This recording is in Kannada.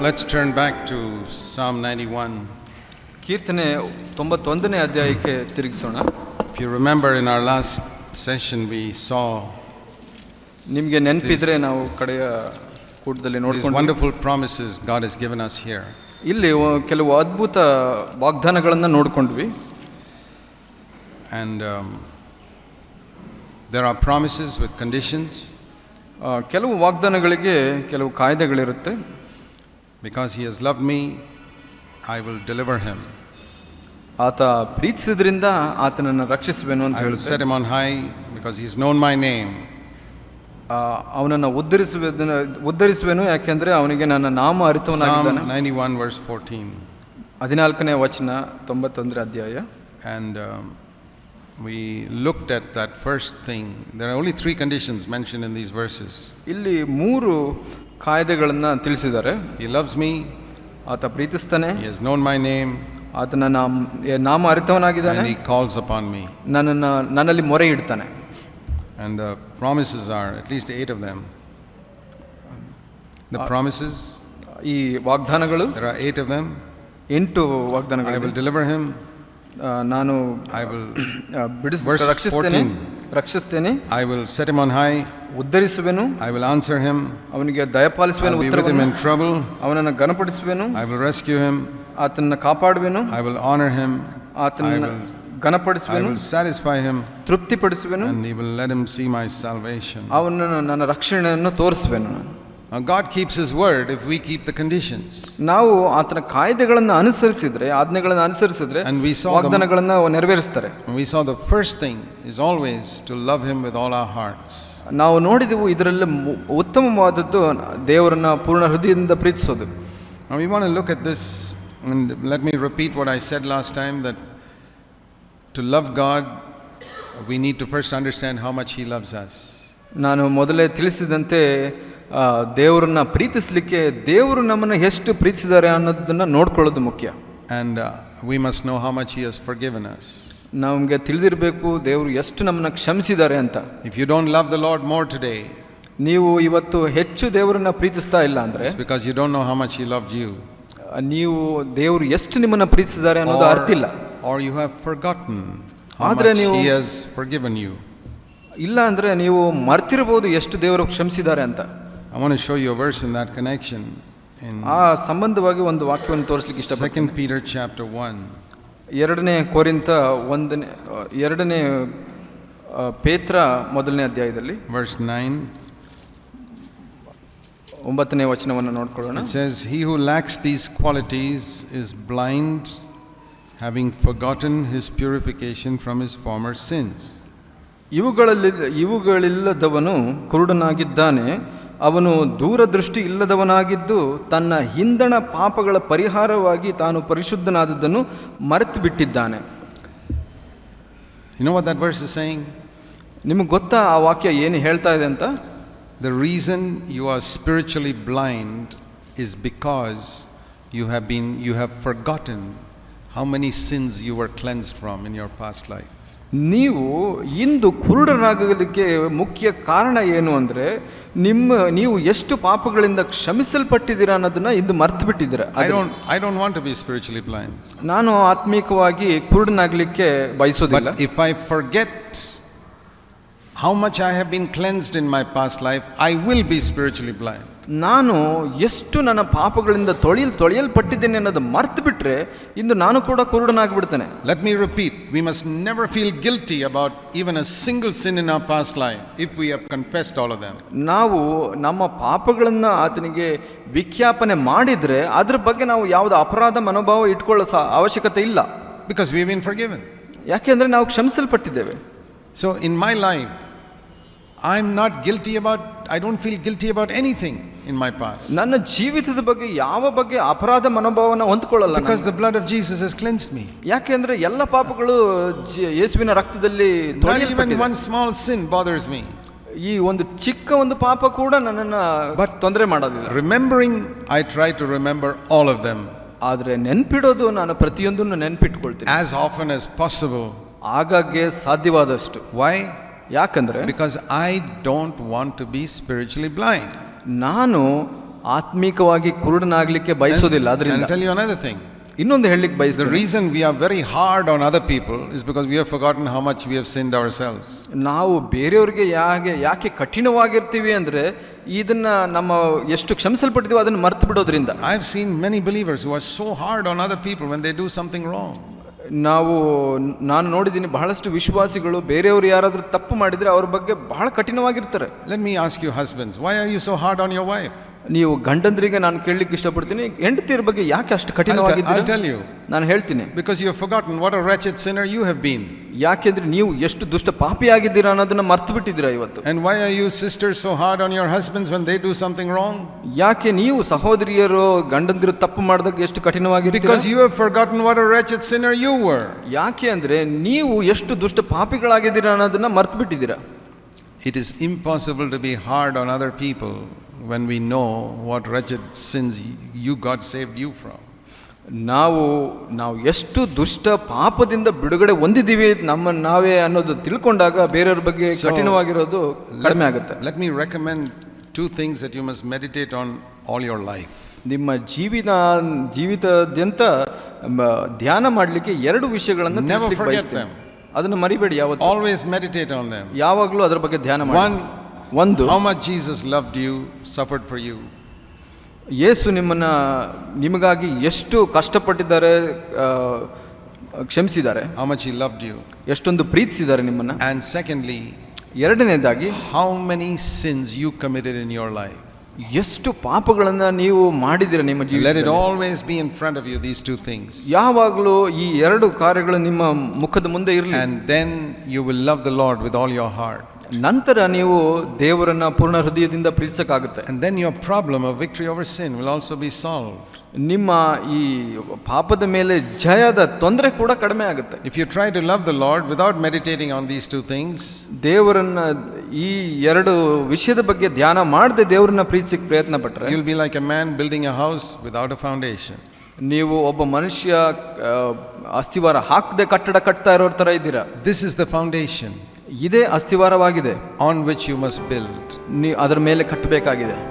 Let's turn back to Psalm 91. ಕೀರ್ತನೆ ತೊಂಬತ್ತೊಂದನೇ ಅಧ್ಯಾಯಕ್ಕೆ ತಿರುಗಿಸೋಣ If you remember, in our last session, we saw ನಿಮಗೆ ನೆನಪಿದ್ರೆ ನಾವು ಕಡೆಯ ಕೂಟದಲ್ಲಿ these ನೋಡ್ಕೊಂಡು wonderful promises God has given us here. ಇಲ್ಲಿ ಒ- ಕೆಲವು ಅದ್ಭುತ ವಾಗ್ದಾನಗಳನ್ನು ನೋಡ್ಕೊಂಡ್ವಿ And um, there are promises with conditions ಆ, ಕೆಲವು ವಾಗ್ದಾನಗಳಿಗೆ ಕೆಲವು ಕಾಯ್ದೆಗಳಿರುತ್ತೆ because He has loved me, I will deliver Him. ಆತ ಪ್ರೀತಿಸಿದ್ರಿಂದ ಆತನನ್ನು ರಕ್ಷಿಸುವೆನು ಅಂತ I will ಹೇಳುತ್ತೆ set Him on high because He's known my name. ಆ, ಅವನನ್ನು ಉದ್ಧರಿಸುವ ಉದ್ಧರಿಸುವೆನು ಯಾಕೆಂದ್ರೆ ಅವನಿಗೆ ನನ್ನ ನಾಮ Psalm ಅರಿತವನಾಗಿದ್ದಾನೆ 91, verse 14. ಹದಿನಾಲ್ಕನೇ ವಚನ ತೊಂಬತ್ತೊಂದರ ಅಧ್ಯಾಯ And um, we looked at that first thing. There are only three conditions mentioned in these verses. ಇಲ್ಲಿ ಮೂರು ಕಾಯ್ದೆಗಳನ್ನು ತಿಳಿಸಿದ್ದಾರೆ. ಈ ಲವ್ಸ್ ಮೀ ಆತ ಪ್ರೀತಿಸ್ತಾನೆ. ಎಸ್ ನೋನ್ ಮೈ ನೇಮ್ ಆತನ ನಾಮ ನಾಮ ಅರಿತವನಾಗಿದ್ದಾನೆ. ಈ ಕಾಲ್ಸ್ ಅಪ್ ಆನ್ ಮೀ ನನ್ನನ್ನು ನನ್ನಲ್ಲಿ ಮೊರೆ ಇಡ್ತಾನೆ. And the promises are at least eight of them the promises ಈ ವಾಗ್ದಾನಗಳು? ಏಟ್ ಆಫ್ ದಮ್ ಎಂಟು ವಾಗ್ದಾನಗಳು ಐ ವಿಲ್ ಡೆಲಿವರ್ ಹಿಮ್ ನಾನು ಐ ವಿಲ್ ಬಿಡಿಸ್ ರಕ್ಷಿಸ್ತೇನೆ. ರಕ್ಷಿಸ್ತೇನೆ I will set him on high, ಉದ್ಧರಿಸುವೆನು I will answer him, ಅವನಿಗೆ ದಯಪಾಲಿಸುವೆನು I'll be with him ಉತ್ತರವನ್ನು in trouble, ಅವನನ್ನು ಘನಪಡಿಸುವೆನು I will rescue him, ಆತನನ್ನು ಕಾಪಾಡುವೆನು I will honor him, I ಆತನನ್ನು will, I ಘನಪಡಿಸುವೆನು will satisfy him, ತೃಪ್ತಿಪಡಿಸುವೆನು and He will let him see my salvation. ಅವನನ್ನು ನನ್ನ ರಕ್ಷಣೆಯನ್ನು ತೋರಿಸುವೆನು Now, God keeps His word if we keep the conditions. ನಾವು ಆತನ ಕಾಯ್ದೆಗಳನ್ನು ಅನುಸರಿಸಿದ್ರೆ ಆಜ್ಞೆಗಳನ್ನು ಅನುಸರಿಸಿದ್ರೆ And we saw the- ವಾಗ್ದಾನಗಳನ್ನು ನೆರವೇರಿಸ್ತಾರೆ And we saw the first thing is always to love Him with all our hearts. ನಾವು ನೋಡಿದೆವು ಇದರಲ್ಲಿ ಮು- ಉತ್ತಮವಾದದ್ದು ದೇವರನ್ನ ಪೂರ್ಣ ಹೃದಯದಿಂದ ಪ್ರೀತಿಸೋದು Now, we want to look at this, and let me repeat what I said last time that to love God, we need to first understand how much He loves us. ನಾನು ಮೊದಲೇ ತಿಳಿಸಿದಂತೆ ಆ, ದೇವರನ್ನ ಪ್ರೀತಿಸಲಿಕ್ಕೆ ದೇವರು ನಮ್ಮನ್ನು ಎಷ್ಟು ಪ್ರೀತಿಸಿದ್ದಾರೆ ಅನ್ನೋದನ್ನ ನೋಡ್ಕೊಳ್ಳೋದು ಮುಖ್ಯ. And we must know how much He has forgiven us. ನಮಗೆ ತಿಳಿದಿರಬೇಕು ದೇವರು ಎಷ್ಟು ನಮ್ಮನ್ನ ಕ್ಷಮಿಸಿದ್ದಾರೆ ಅಂತ. If you don't love the Lord more today ನೀವು ಇವತ್ತು ಹೆಚ್ಚು ದೇವರನ್ನ ಪ್ರೀತಿಸ್ತಾ ಇಲ್ಲ ಅಂದ್ರೆ because you don't know how much you He you ನೀವು ದೇವರು ಎಷ್ಟು ನಿಮ್ಮನ್ನ ಪ್ರೀತಿಸಿದ್ದಾರೆ ಅನ್ನೋದು ಅರ್ಥ ಇಲ್ಲ. ಆರ್ ಯು ಹ್ಯಾವ್ forgotten ಆದರೆ ನೀವು- has ಯು. ಇಲ್ಲ ಅಂದ್ರೆ ನೀವು ಮರ್ತಿರ್ಬೋದು ಎಷ್ಟು ದೇವರು ಕ್ಷಮಿಸಿದ್ದಾರೆ ಅಂತ. I want to show you a verse in that connection in ಆ ಸಂಬಂಧವಾಗಿ ಒಂದು ವಾಕ್ಯವನ್ನು ತೋರಿಸ್ಲಿಕ್ಕೆ ಇಷ್ಟಪಡ್ತೀನಿ Second Peter chapter 1. ಎರಡನೇ ಕೋರಿಂತ ಒಂದನೇ ಆ, ಎರಡನೇ ಆ, ಪೇತ್ರ ಮೊದಲನೇ ಅಧ್ಯಾಯದಲ್ಲಿ verse 9 ಒಂಬತ್ತನೇ ವಚನವನ್ನು ನೋಡ್ಕೊಳ್ಳೋಣ it says he who lacks these qualities is blind having forgotten his purification from his former sins ಇವುಗಳಲ್ಲಿ ಇವುಗಳಿಲ್ಲದವನು ಕುರುಡನಾಗಿದ್ದಾನೆ ಅವನು ದೂರದೃಷ್ಟಿ ಇಲ್ಲದವನಾಗಿದ್ದು ತನ್ನ ಹಿಂದಣ ಪಾಪಗಳ ಪರಿಹಾರವಾಗಿ ತಾನು ಪರಿಶುದ್ಧನಾದದ್ದನ್ನು ಮರೆತು ಬಿಟ್ಟಿದ್ದಾನೆ ನಿಮಗೆ ಗೊತ್ತಾ ಆ ವಾಕ್ಯ ಏನು ಹೇಳ್ತಾ ಇದೆ ಅಂತ? The reason you are spiritually blind is because you have been you have forgotten how many sins you were cleansed from in your past life ನೀವು ಇಂದು ಕುರುಡರಾಗಲಿಕ್ಕೆ ಮುಖ್ಯ ಕಾರಣ ಏನು ಅಂದರೆ ನಿಮ್ಮ ನೀವು ಎಷ್ಟು ಪಾಪಗಳಿಂದ ಕ್ಷಮಿಸಲ್ಪಟ್ಟಿದ್ದೀರಾ ಅನ್ನೋದನ್ನ ಇಂದು ಮರ್ತು ಬಿಟ್ಟಿದ್ದೀರಾ I don't, I don't want to be spiritually blind. ನಾನು ಆತ್ಮೀಕವಾಗಿ ಕುರುಡನಾಗಲಿಕ್ಕೆ ಬಯಸೋದಿಲ್ಲ if I I how much I I have cleansed in my my life I will be spiritually blind. ನಾನು ಎಷ್ಟು ನನ್ನ ಪಾಪಗಳಿಂದ ತೊಳೆಯಲು ತೊಳೆಯಲ್ಪಟ್ಟಿದ್ದೇನೆ ಅನ್ನೋದು ಮರ್ತು ಬಿಟ್ಟರೆ ಇಂದು ನಾನು ಕೂಡ ಕುರುಡನಾಗಿಬಿಡ್ತೇನೆ let me repeat we must never feel guilty about even a single sin in our past life if we have confessed all of them. ನಾವು ನಮ್ಮ ಪಾಪಗಳನ್ನು ಆತನಿಗೆ ವಿಜ್ಞಾಪನೆ ಮಾಡಿದರೆ ಅದ್ರ ಬಗ್ಗೆ ನಾವು ಯಾವುದೇ ಅಪರಾಧ ಮನೋಭಾವ ಇಟ್ಕೊಳ್ಳೋ ಸಹ ಅವಶ್ಯಕತೆ ಇಲ್ಲ because Because we've been forgiven. ಯಾಕೆಂದರೆ ನಾವು ಕ್ಷಮಿಸಲ್ಪಟ್ಟಿದ್ದೇವೆ so in my life I am not guilty about I don't feel guilty about anything in my past. ನನ್ನ ಜೀವಿತದ ಬಗ್ಗೆ ಯಾವ ಬಗ್ಗೆ ಅಪರಾಧ ಮನೋಭಾವನ ಹೊಂದ್ಕೊಳ್ಳಲ್ಲ ನಾನು. Because the blood of Jesus has cleansed me. ಯಾಕೆಂದ್ರೆ ಎಲ್ಲ ಪಾಪಗಳು ಜಿ- ಯೇಸುವಿನ ರಕ್ತದಲ್ಲಿ Not even ತೊಳೆಯಲ್ಪಟ್ಟಿದೆ. one small sin bothers me. ಈ ಒಂದು ಚಿಕ್ಕ ಒಂದು ಪಾಪ ಕೂಡ ನನ್ನನ್ನ But- ತೊಂದರೆ ಮಾಡೋದಿಲ್ಲ Remembering, I try to remember all of them ಆದ್ರೆ ನೆನ್ಪಿಡೋದು ನಾನು ಪ್ರತಿಯೊಂದನ್ನು ನೆನ್ಪಿಟ್ಕೊಳ್ತೀನಿ as often as possible. ಆಗಾಗ್ಗೆ ಸಾಧ್ಯವಾದಷ್ಟು Why? ಯಾಕಂದ್ರೆ Because I don't want to be spiritually blind. ನಾನು ಆತ್ಮಿಕವಾಗಿ ಕುರುಡನಾಗಲಿಕ್ಕೆ ಬಯಸೋದಿಲ್ಲ ಅದರಿಂದ ಇನ್ನೊಂದು ಹೇಳಲಿಕ್ಕೆ ಬಯಸ್ reason we are very hard on other people is because we have forgotten how much we have sinned ourselves ನಾವು ಬೇರೆಯವರಿಗೆ ಯಾಕೆ ಯಾಕೆ ಕಠಿಣವಾಗಿರ್ತೀವಿ ಅಂದರೆ ಇದನ್ನು ನಮ್ಮ ಎಷ್ಟು ಕ್ಷಮಿಸಲ್ಪಟ್ಟಿದ್ದೀವಿ ಅದನ್ನು ಮರ್ತು ಬಿಡೋದ್ರಿಂದ. I have seen many believers who are so hard on other people when they do something wrong ನಾವು ನಾನು ನೋಡಿದ್ದೀನಿ ಬಹಳಷ್ಟು ವಿಶ್ವಾಸಿಗಳು ಬೇರೆಯವರು ಯಾರಾದರೂ ತಪ್ಪು ಮಾಡಿದರೆ ಅವ್ರ ಬಗ್ಗೆ ಬಹಳ ಕಠಿಣವಾಗಿರ್ತಾರೆ let me ask you husbands why are you so hard on your wife? ನೀವು ಗಂಡಂದ್ರಿಗೆ ನಾನು ಕೇಳಲಿಕ್ಕೆ ಇಷ್ಟಪಡ್ತೀನಿ ಹೆಂಡತಿಯರ ಬಗ್ಗೆ ಯಾಕೆ ಅಷ್ಟು ಕಠಿಣವಾಗಿದ್ದೀನಿ ನಾನು ಹೇಳ್ತೀನಿ. Because you forgotten what a wretched sinner you have been ಯಾಕೆಂದ್ರೆ ನೀವು ಎಷ್ಟು ದುಷ್ಟ ಪಾಪಿ ಆಗಿದ್ದೀರಾ ಅನ್ನೋದನ್ನ ಮರ್ತು ಬಿಟ್ಟಿದ್ದೀರಾ ಇವತ್ತು. And why are you sister so hard on your husbands when they do something wrong ಯಾಕೆ ನೀವು ಸಹೋದರಿಯರು ಗಂಡಂದಿರು ತಪ್ಪು ಮಾಡಿದಕ್ಕೆ ಎಷ್ಟು ಕಠಿಣವಾಗಿ because you have forgotten what a wretched sinner you were ಯಾಕೆ ಅಂದ್ರೆ ನೀವು ಎಷ್ಟು ದುಷ್ಟ ಪಾಪಿಗಳಾಗಿದ್ದೀರಾ ಅನ್ನೋದನ್ನ ಮರ್ತು ಬಿಟ್ಟಿದ್ದೀರಾ it is impossible to be hard on other people when we know what wretched sins you God saved you from. ನಾವು ನಾವು ಎಷ್ಟು ದುಷ್ಟ ಪಾಪದಿಂದ ಬಿಡುಗಡೆ ಹೊಂದಿದ್ದೀವಿ ನಮ್ಮ ನಾವೇ ಅನ್ನೋದು ತಿಳ್ಕೊಂಡಾಗ ಬೇರೆಯವ್ರ ಬಗ್ಗೆ So, ಕಠಿಣವಾಗಿರೋದು ಕಡಿಮೆ ಆಗುತ್ತೆ Let me recommend two things that you must meditate on all your life. ನಿಮ್ಮ ಜೀವಿತ ಜೀವಿತಾದ್ಯಂತ ಮ, ಧ್ಯಾನ ಮಾಡಲಿಕ್ಕೆ ಎರಡು ವಿಷಯಗಳನ್ನು Never ತಿಳಿಸ್ಲಿಕ್ಕೆ forget ಬಯಸ್ತೇನೆ them. ಅದನ್ನು ಮರಿಬೇಡಿ ಯಾವತ್ತು Always meditate on them. ಯಾವಾಗಲೂ ಅದರ ಬಗ್ಗೆ ಧ್ಯಾನ ಮಾಡಿ One, ಒಂದು how much Jesus loved you, suffered for you. ಯೇಸು ನಿಮ್ಮನ್ನ ನಿಮಗಾಗಿ ಎಷ್ಟು ಕಷ್ಟಪಟ್ಟಿದ್ದಾರೆ ಆ, ಕ್ಷಮಿಸಿದ್ದಾರೆ How much He loved you. ಎಷ್ಟೊಂದು ಪ್ರೀತಿಸಿದ್ದಾರೆ ನಿಮ್ಮನ್ನ And secondly, ಎರಡನೇದಾಗಿ how many sins you committed in your life. ಎಷ್ಟು ಪಾಪಗಳನ್ನ ನೀವು ಮಾಡಿದಿರ ನಿಮ್ಮ Let ಜೀವಿತ it always be in front of you, these two things. ಯಾವಾಗಲೂ ಈ ಎರಡು ಕಾರ್ಯಗಳು ನಿಮ್ಮ ಮುಖದ ಮುಂದೆ ಇರಲಿ And then you will love the Lord with all your heart. ನಂತರ ನೀವು ದೇವರನ್ನ ಪೂರ್ಣ ಹೃದಯದಿಂದ ಪ್ರೀತಿಸಕಾಗುತ್ತೆ And then your problem of victory over sin will also be solved. ನಿಮ್ಮ ಈ ಪಾಪದ ಮೇಲೆ ಜಯದ ತೊಂದರೆ ಕೂಡ ಕಡಿಮೆ ಆಗುತ್ತೆ. If you try to love the Lord without meditating on these two things ದೇವರನ್ನ ಈ ಎರಡು ವಿಷಯದ ಬಗ್ಗೆ ಧ್ಯಾನ ಮಾಡದೆ ದೇವರನ್ನ ಪ್ರೀತಿಸಕ್ಕೆ ಪ್ರಯತ್ನ ಪಟ್ಟರೆ will be like a man building a house without a foundation ನೀವು ಒಬ್ಬ ಮನುಷ್ಯ ಅಸ್ಥಿವಾರ ಹಾಕದೆ ಕಟ್ಟಡ ಕಟ್ತಾ ಇರೋರ್ ತರ ಇದ್ದೀರಾ? This is the foundation. ಇದೇ ಅಸ್ಥಿವಾರವಾಗಿದೆ on which you must build ನೀವು ಅದರ ಮೇಲೆ ಕಟ್ಟಬೇಕಾಗಿದೆ.